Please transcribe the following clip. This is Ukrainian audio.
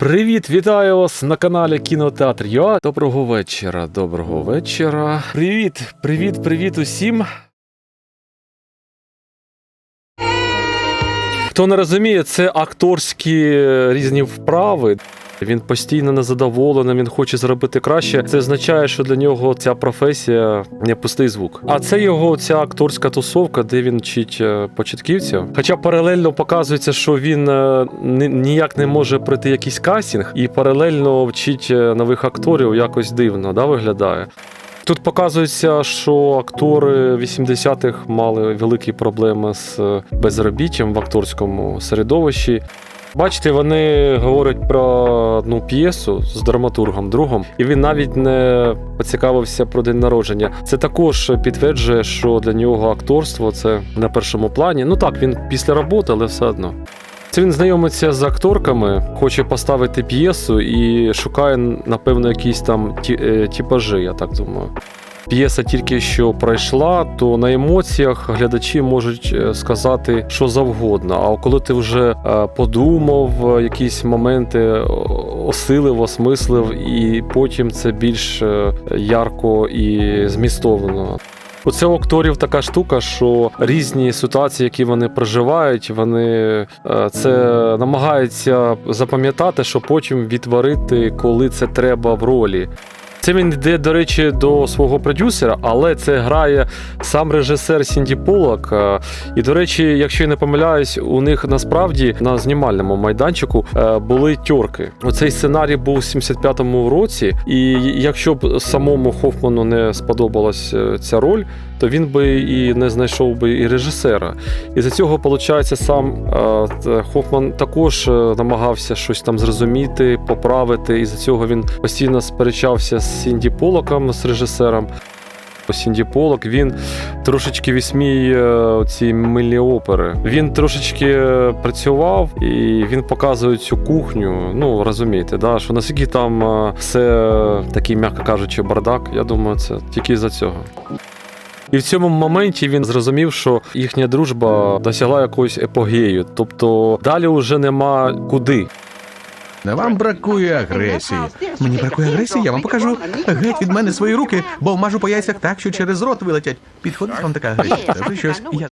Привіт, вітаю вас на каналі Кінотеатр ЮА. Доброго вечора, доброго вечора. Привіт, привіт, привіт усім. Хто не розуміє, це акторські різні вправи. Він постійно незадоволений, він хоче зробити краще. Це означає, що для нього ця професія не пустий звук. А це його ця акторська тусовка, де він вчить е, початківців. Хоча паралельно показується, що він е, ніяк не може пройти якийсь кастинг, і паралельно вчить е, нових акторів якось дивно да, виглядає. Тут показується, що актори 80-х мали великі проблеми з безробіттям в акторському середовищі. Бачите, вони говорять про одну п'єсу з драматургом другом, і він навіть не поцікавився про день народження. Це також підтверджує, що для нього акторство це на першому плані. Ну так, він після роботи, але все одно. Це він знайомиться з акторками, хоче поставити п'єсу і шукає, напевно, якісь там ті, е, типажі, я так думаю. П'єса тільки що пройшла, то на емоціях глядачі можуть е, сказати що завгодно. А коли ти вже е, подумав, е, якісь моменти осилив, осмислив, і потім це більш ярко і змістовно. У акторів така штука, що різні ситуації, які вони проживають, вони це намагаються запам'ятати, що потім відтворити, коли це треба в ролі. Це він йде, до речі, до свого продюсера, але це грає сам режисер Сінді Полак. Е, І, до речі, якщо я не помиляюсь, у них насправді на знімальному майданчику е, були тьорки. Оцей сценарій був у 75-му році, і якщо б самому Хофману не сподобалась е, ця роль, то він би і не знайшов би і режисера. І за цього, виходить, сам Хофман також намагався щось там зрозуміти, поправити. І за цього він постійно сперечався з Сінді Полоком, з режисером. Сінді Полок, він трошечки висміює ці мильні опери. Він трошечки е, працював і він показує цю кухню. Ну розумієте, да, що наскільки там е, все такий, м'яко кажучи, бардак. Я думаю, це тільки за цього. І в цьому моменті він зрозумів, що їхня дружба досягла якогось епогею. Тобто далі вже нема куди. Вам бракує агресії. Мені бракує агресії, я вам покажу. Геть від мене свої руки, бо вмажу по яйцях так, що через рот вилетять. Підходить вам така агресія. Скажи щось. Я